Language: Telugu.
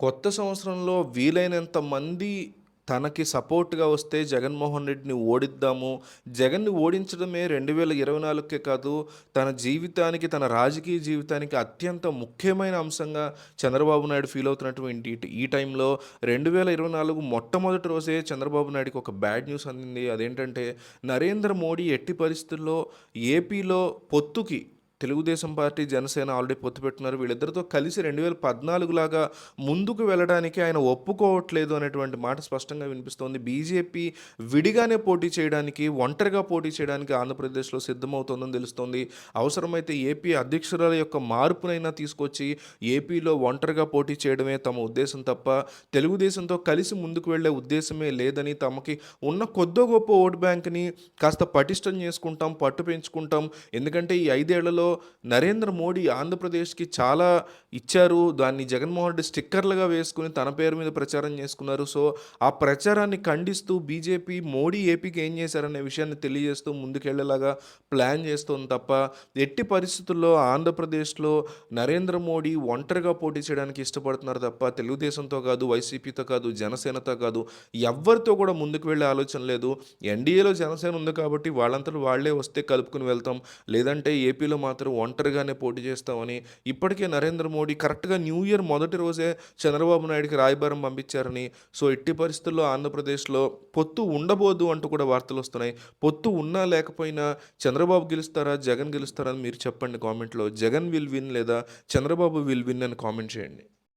కొత్త సంవత్సరంలో వీలైనంత మంది తనకి సపోర్ట్‌గా వస్తే జగన్మోహన్ రెడ్డిని ఓడిద్దాము. జగన్‌ని ఓడించడమే 2024కే కాదు, తన జీవితానికి, తన రాజకీయ జీవితానికి అత్యంత ముఖ్యమైన అంశంగా చంద్రబాబు నాయుడు ఫీల్ అవుతున్నటువంటి ఈ టైంలో 2024 మొట్టమొదటి రోజే చంద్రబాబు నాయుడుకి ఒక బ్యాడ్ న్యూస్ అందింది. అదేంటంటే నరేంద్ర మోడీ ఎట్టి పరిస్థితుల్లో ఏపీలో పొత్తుకి తెలుగుదేశం పార్టీ, జనసేన ఆల్రెడీ పొత్తు వీళ్ళిద్దరితో కలిసి 2014 లాగా ముందుకు వెళ్ళడానికి ఆయన ఒప్పుకోవట్లేదు అనేటువంటి మాట స్పష్టంగా వినిపిస్తోంది. బీజేపీ విడిగానే పోటీ చేయడానికి, ఒంటరిగా పోటీ చేయడానికి ఆంధ్రప్రదేశ్‌లో సిద్ధమవుతోందని తెలుస్తోంది. అవసరమైతే ఏపీ అధ్యక్షురాల యొక్క మార్పునైనా తీసుకొచ్చి ఏపీలో ఒంటరిగా పోటీ చేయడమే తమ ఉద్దేశం తప్ప, తెలుగుదేశంతో కలిసి ముందుకు వెళ్ళే ఉద్దేశమే లేదని, తమకి ఉన్న కొద్దో గొప్ప ఓటు బ్యాంక్‌ని కాస్త పటిష్టం చేసుకుంటాం, పట్టు పెంచుకుంటాం. ఎందుకంటే ఈ ఐదేళ్ళలో నరేంద్ర మోడీ ఆంధ్రప్రదేశ్‌కి చాలా ఇచ్చారు. దాన్ని జగన్మోహన్ రెడ్డి స్టిక్కర్‌లుగా వేసుకుని తన పేరు మీద ప్రచారం చేసుకున్నారు. సో, ఆ ప్రచారాన్ని ఖండిస్తూ బీజేపీ మోడీ ఏపీకి ఏం చేశారనే విషయాన్ని తెలియజేస్తూ ముందుకెళ్ళేలాగా ప్లాన్ చేస్తుంది తప్ప, ఎట్టి పరిస్థితుల్లో ఆంధ్రప్రదేశ్‌లో నరేంద్ర మోడీ ఒంటరిగా పోటీ చేయడానికి ఇష్టపడుతున్నారు తప్ప, తెలుగుదేశంతో కాదు, వైసీపీతో కాదు, జనసేనతో కాదు, ఎవ్వరితో కూడా ముందుకు వెళ్ళే ఆలోచన లేదు. ఎన్డీఏలో జనసేన ఉంది కాబట్టి వాళ్ళంతా వాళ్ళే వస్తే కలుపుకొని వెళ్తాం. లేదంటే ఏపీలో మాత్రం ఒంటరిగానే పోటీ చేస్తామని ఇప్పటికే నరేంద్ర మోడీ కరెక్ట్‌గా న్యూ ఇయర్ మొదటి రోజే చంద్రబాబు నాయుడుకి రాయబారం పంపించారని, సో ఎట్టి పరిస్థితుల్లో ఆంధ్రప్రదేశ్‌లో పొత్తు ఉండబోదు అంటూ కూడా వార్తలు వస్తున్నాయి పొత్తు ఉన్నా లేకపోయినా చంద్రబాబు గెలుస్తారా? జగన్ గెలుస్తారా? అని మీరు చెప్పండి కామెంట్‌లో. జగన్ విల్ విన్ లేదా చంద్రబాబు విల్ విన్ అని కామెంట్ చేయండి.